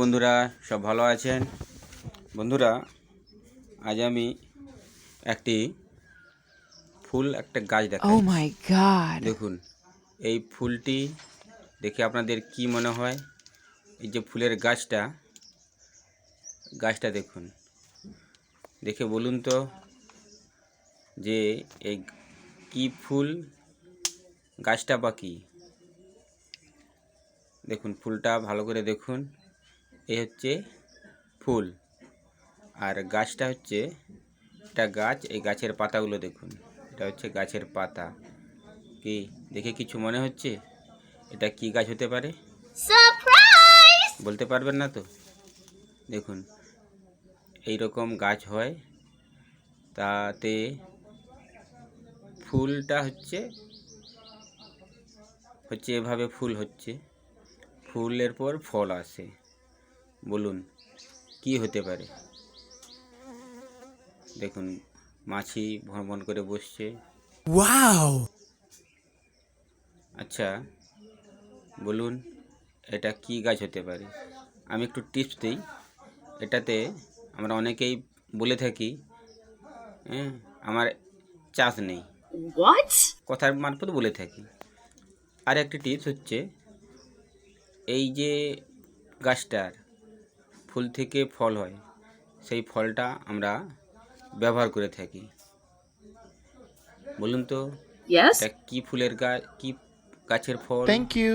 বন্ধুরা সব ভালো আছেন? বন্ধুরা আজ আমি একটি ফুল একটা গাছ দেখাই। Oh. দেখুন এই ফুলটি দেখে আপনাদের কি মনে হয়? এই যে ফুলের গাছটা গাছটা দেখুন। দেখে বলুন তো যে এই কি ফুল গাছটা বা কী? দেখুন ফুলটা ভালো করে দেখুন। এই হচ্ছে ফুল। আর গাছটা হচ্ছে এটা গাছ এই গাছের পাতাগুলো দেখুন। এটা হচ্ছে গাছের পাতা। কি দেখে কিছু মনে হচ্ছে? এটা কি গাছ হতে পারে? বলতে পারবেন না তো? দেখুন এই রকম গাছ হয়। তাতে ফুলটা হচ্ছে হচ্ছে এভাবে ফুল হচ্ছে। ফুলের পর ফল আসে। বলুন কি হতে পারে? দেখুন মাছি ভ্রমণ করে বসছে। Wow! আচ্ছা বলুন এটা কি গাছ হতে পারে? আমি একটু টিপস দিই। এটাতে আমরা অনেকেই বলে থাকি হ্যাঁ আমার চাষ নেই। কথার মারফত বলে থাকি। আর একটি টিপস হচ্ছে এই যে গাছটার ফুল থেকে ফল হয় সেই ফলটা আমরা ব্যবহার করে থাকি। বলুন তো কি ফুলের গাছ কি গাছের ফল? Thank you.